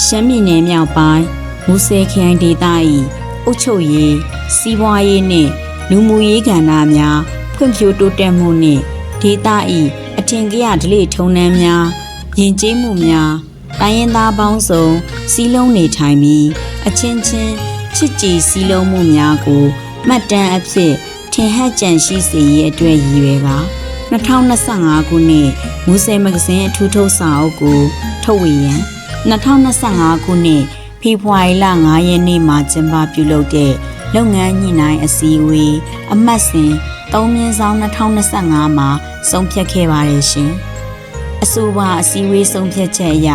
ရှမ်းပြည်နယ်မြောက်ပိုင်းမူဆယ်ခရိုင်ဒေသ၏အုပ်ချုပ်ရေးစီးပွားရေးနှင့်လူမှုရေးကဏ္ဍများဖွံ့ဖြိုးတိုးတက်မှုနှင့်ဒေသ၏အထင်ကရဓလေ့ထုံးတမ်းများယဉ်ကျေးမှုများတိုင်းရင်းသားပေါင်းစုံစီးလုံးနေထိုင်ပြီးအချင်းချင်းချစ်ကြည်စီးလုံးမှုများကိုမှတ်တမ်းအဖြစ်ထင်ဟပ်ကြံရှိစေရေးအတွက်ရည်ရွယ်ကာ2025ခုနှစ်မူဆယ်မဂ္ဂဇင်းအထူးထုတ်စာအုပ်ကိုထုတ်ဝေရန် 2025ခုနှစ်ဖေဖော်ဝါရီလ9ရက်နေ့မှာကျင်းပပြုလုပ်တဲ့လုပ်ငန်းညှိနှိုင်းအစည်းအဝေးအမှတ်စဉ်3မြင်းဆောင်2025မှာဆုံးဖြတ်ခဲ့ပါတယ်ရှင်။အဆိုပါအစည်းအဝေးဆုံးဖြတ်ချက်အရ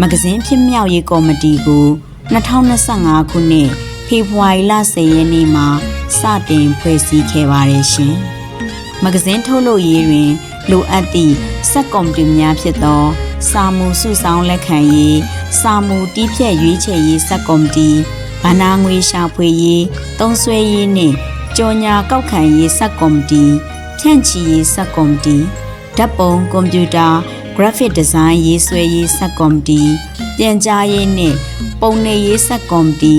မဂ္ဂဇင်းဖြစ်မြောက်ရေးကော်မတီကို2025ခုနှစ်ဖေဖော်ဝါရီလ10ရက်နေ့မှာစတင်ဖွဲ့စည်းခဲ့ပါတယ်ရှင်။မဂ္ဂဇင်းထုတ်လုပ်ရေးတွင် လိုအပ်သည့်စက်ကွန်ပျူတာများဖြစ်သော စာမူစုဆောင်လက်ခံရေးစာမူတီးဖြတ်ရွေးချယ်ရေးစက်ကွန်ပျူတာဗဏ္ဍာငွေရှာဖွေရေးသုံးစွဲရေးနှင့်ကြော်ညာကောက်ခံရေးစက်ကွန်ပျူတာဖြန့်ချီရေးစက်ကွန်ပျူတာဓာတ်ပုံကွန်ပျူတာ graphic design ရေးဆွဲရေးစက်ကွန်ပျူတာပြန်ကြားရေးနှင့်ပုံနှိပ်ရေးစက်ကွန်ပျူ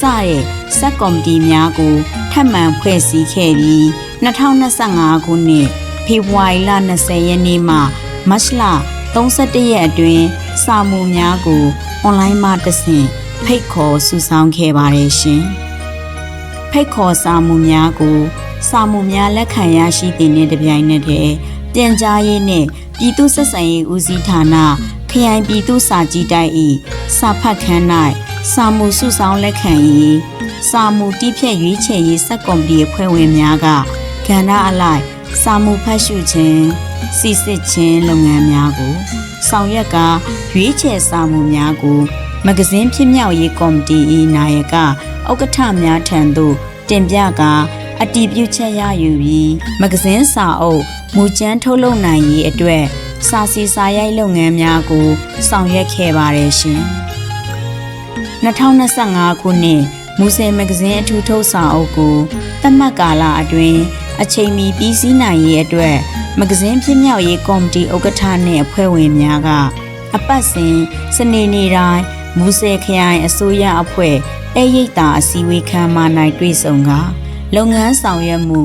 တာစတဲ့စက်ကွန်ပျူတာများကိုထပ်မံဖွဲ့စည်းခဲ့ပြီး2025ခုနှစ်ဖေဖော်ဝါရီလ20ရက်နေ့မှမတ်လ 31ရက်အတွင်းစာမူများကိုအွန်လိုင်းမှာတဆင့်ဖိတ်ခေါ်စုဆောင်းခဲ့ပါတယ်ရှင်။ဖိတ်ခေါ်စာမူများကိုစာမူများလက်ခံရရှိတဲ့နေ့တစ်ပြိုင်နက်တည်းပြန်ကြားရေးနှင့်ပြည်သူ့ဆက်ဆံရေးဦးစီးဌာနခရိုင်ပြည်သူ့စာကြည့်တိုက်၏စာဖတ်ခန်း၌စာမူစုဆောင်းလက်ခံရေးစာမူတိဖြတ်ရွေးချယ်ရေးစက်ကွန်ပဏီအဖွဲ့ဝင်များကကဏ္ဍအလိုက် စာမှုဖတ်ရှုခြင်းစီစစ်ခြင်းလုပ်ငန်းများကိုဆောင်ရွက်ကရွေးချယ်စာမှုများကိုမဂ္ဂဇင်းဖြစ်မြောက်ရေးကော်မတီ၏နာယကဥက္ကဋ္ဌများထံသို့တင်ပြကာအတည်ပြုချက်ရယူပြီးမဂ္ဂဇင်းစာအုပ်မူကျန်းထုတ်လုပ်နိုင်ရေးအတွက်စာစီစာရိုက်လုပ်ငန်းများကို ဆောင်ရွက်ခဲ့ပါတယ်ရှင်2025ခုနှစ်မူဆယ်မဂ္ဂဇင်းအထူးထုတ်စာအုပ်ကိုသတ်မှတ်ကာလအတွင်း အချိန်မီပြီးစီးနိုင်ရေးအတွက်မဂ္ဂဇင်းဖြစ်မြောက်ရေးကော်မတီဥက္ကဋ္ဌနှင့်အဖွဲ့ဝင်များကအပတ်စဉ်စနေနေ့တိုင်းမူဆယ်ခရိုင်အစိုးရအဖွဲ့အဲရိတ်တာအစည်းအဝေးခန်းမ၌တွေ့ဆုံကလုပ်ငန်းဆောင်ရွက်မှု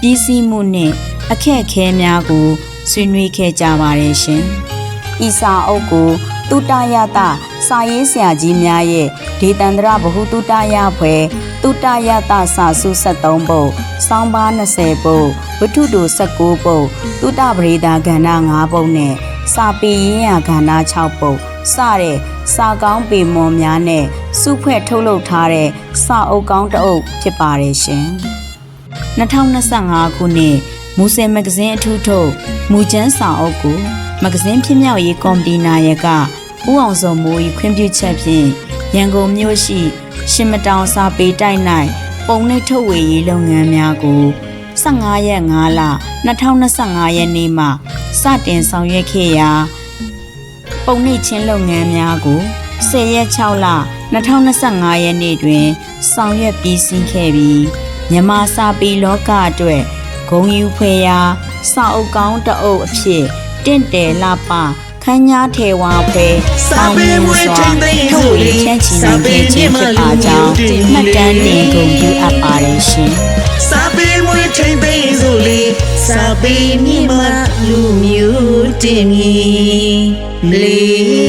ပြီးစီးမှုနှင့်အခက်အခဲများကိုဆွေးနွေးခဲ့ကြပါတယ်ရှင်။ဤစာအုပ်ကိုတုတရတစာရေးဆရာကြီးများရဲ့ဒေသန္တရဗဟုတုတရဖွဲ့ တုတရတစာစု73ပုတ်စောင်းပါ20ပုတ်ဝတ္ထုတို19ပုတ်တုတပရိဒါကဏ္ဍ9ပုတ်နဲ့စာပေရင်းရကဏ္ဍ6ပုတ်စတဲ့စာကောင်းပေမွန်များနဲ့စုဖွဲ့ထုတ်လုပ်ထားတဲ့စာအုပ်ကောင်းတအုပ်ဖြစ်ပါတယ်ရှင်2025ခုနှစ်မူဆယ်မဂ္ဂဇင်းအထူးထုတ်မူကျန်းစာအုပ်ကိုမဂ္ဂဇင်းဖြစ်မြောက်ရေးကော်မတီနာယကဦးအောင်စောမိုး၏ခွင့်ပြုချက်ဖြင့် ရန်ကုန်မြို့ရှိ ရှင်မတောင်စာပေတိုက်၌ပုံနှိပ်ထုတ်ဝေရေးလုပ်ငန်းများကို15ရက်5လ2025ရက်နေ့မှစတင်ဆောင်ရွက်ခဲ့ရာပုံနှိပ်ချင်းလုပ်ငန်းများကို10ရက်6လ2025ရက်နေ့တွင် ဆောင်ရွက်ပြီးစီးခဲ့ပြီးမြန်မာစာပေလောကအတွက်ဂုံယူဖွယ်ရာစာအုပ်ကောင်းတအုပ်အဖြစ်တင့်တယ်လှပခန်းညာထေဝါဖွဲအောင်မြင်စွာထုတ်ဝေ ချမ်းချီနိုင်ခဲ့ခြင်းဖြစ်ပါကြောင်းမှတ်တမ်းတင်ဂုဏ်ပြုအပ်ပါတယ်ရှင်စာပေမွေးထိန်သိမ်းစို့လေစာပေမြင့်မလူမျိုးတင်မီလေး